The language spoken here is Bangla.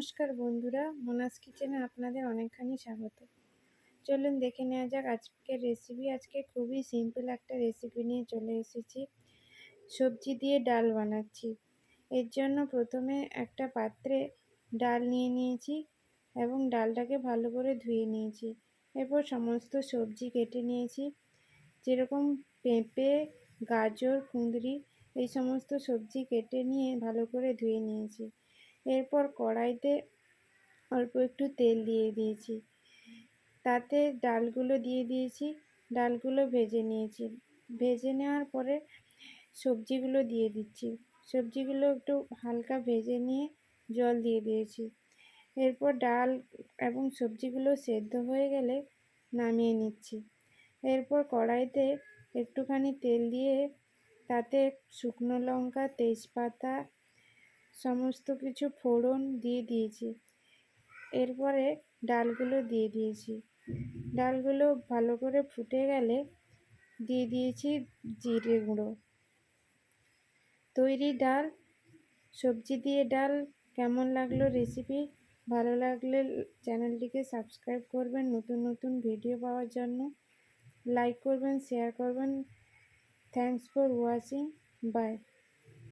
নমস্কার বন্ধুরা, মোনাস কিচেনে আপনাদের অনেকখানি স্বাগত। চলুন দেখে নেওয়া যাক আজকের রেসিপি আজকে খুবই সিম্পল একটা রেসিপি নিয়ে চলে এসেছি। সবজি দিয়ে ডাল বানাচ্ছি। এর জন্য প্রথমে একটা পাত্রে ডাল নিয়ে নিয়েছি এবং ডালটাকে ভালো করে ধুয়ে নিয়েছি। এরপর সমস্ত সবজি কেটে নিয়েছি। যেরকম পেঁপে, গাজর, কুঁদরি, এই সমস্ত সবজি কেটে নিয়ে ভালো করে ধুয়ে নিয়েছি। এরপর কড়াইতে অল্প একটু তেল দিয়ে দিয়েছি। তাতে ডালগুলো দিয়ে দিয়েছি, ডালগুলো ভেজে নিয়েছি। ভেজে নেওয়ার পরে সবজিগুলো দিয়ে দিচ্ছি। সবজিগুলো একটু হালকা ভেজে নিয়ে জল দিয়ে দিয়েছি। এরপর ডাল এবং সবজিগুলো সেদ্ধ হয়ে গেলে নামিয়ে নিচ্ছি। এরপর কড়াইতে একটুখানি তেল দিয়ে তাতে শুকনো লঙ্কা, তেজপাতা সমস্ত কিছু ফোড়ন দিয়ে দিয়েছি। এরপরে ডালগুলো দিয়ে দিয়েছি। ডালগুলো ভালো করে ফুটে গেলে দিয়ে দিয়েছি জিরে গুঁড়ো। তৈরি ডাল, সবজি দিয়ে ডাল, কেমন লাগল রেসিপি ভালো লাগলে চ্যানেলটিকে সাবস্ক্রাইব করবেন নতুন নতুন ভিডিও পাওয়ার জন্য। লাইক করবেন শেয়ার করবেন। Thanks for watching by